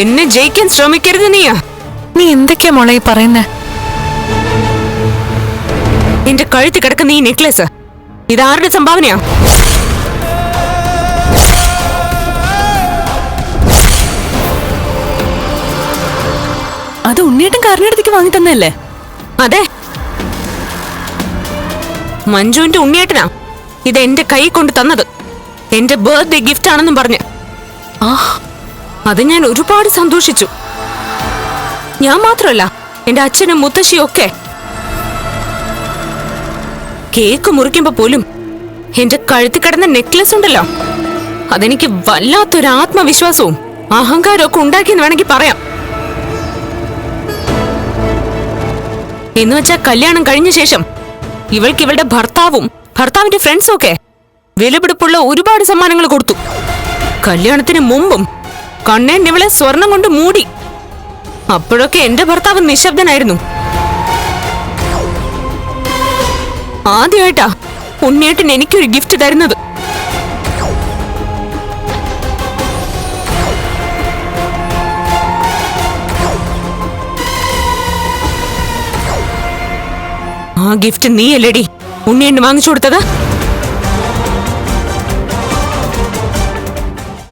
എന്നെ ജയിക്കാൻ ശ്രമിക്കരുത് നീയാ. നീ എന്തൊക്കെയാ മോളെ ഈ പറയുന്നേ? എന്റെ കഴുത്തി കിടക്കുന്ന ഈ നെക്ലേസ് ഇതാരുടെ സംഭാവനയാ? അത് ഉണ്ണിയേട്ടൻ കാറിനടുത്തേക്ക് വാങ്ങി തന്നല്ലേ അതെ. മഞ്ജുവിന്റെ ഉണ്ണിയേട്ടനാ. ഇത് എന്റെ കൈ കൊണ്ട് തന്നത്. എന്റെ ബർത്ത്ഡേ ഗിഫ്റ്റ് ആണെന്നും പറഞ്ഞ്. ആ അത് ഞാൻ ഒരുപാട് സന്തോഷിച്ചു. ഞാൻ മാത്രമല്ല എന്റെ അച്ഛനും മുത്തശ്ശിയും ഒക്കെ. കേക്ക് മുറിക്കുമ്പോ പോലും എന്റെ കഴുത്തി കിടന്ന നെക്ലസ് ഉണ്ടല്ലോ അതെനിക്ക് വല്ലാത്തൊരു ആത്മവിശ്വാസവും അഹങ്കാരവും ഒക്കെ ഉണ്ടാക്കിയെന്ന് വേണമെങ്കിൽ പറയാം. എന്നുവെച്ചാ കല്യാണം കഴിഞ്ഞ ശേഷം ഇവൾക്ക് ഇവളുടെ ഭർത്താവും ഭർത്താവിന്റെ ഫ്രണ്ട്സും ഒക്കെ വിലപിടിപ്പുള്ള ഒരുപാട് സമ്മാനങ്ങൾ കൊടുത്തു. കല്യാണത്തിന് മുമ്പും കണ്ണേൻ ഇവളെ സ്വർണം കൊണ്ട് മൂടി. അപ്പോഴൊക്കെ എന്റെ ഭർത്താവ് നിശബ്ദനായിരുന്നു. ആദ്യമായിട്ടാ ഉണ്ണിയേട്ടൻ എനിക്കൊരു ഗിഫ്റ്റ് തരുന്നത്. ആ ഗിഫ്റ്റ് നീയല്ലേടി? ഉണ്ണിയേട്ടൻ വാങ്ങിച്ചു കൊടുത്തത്?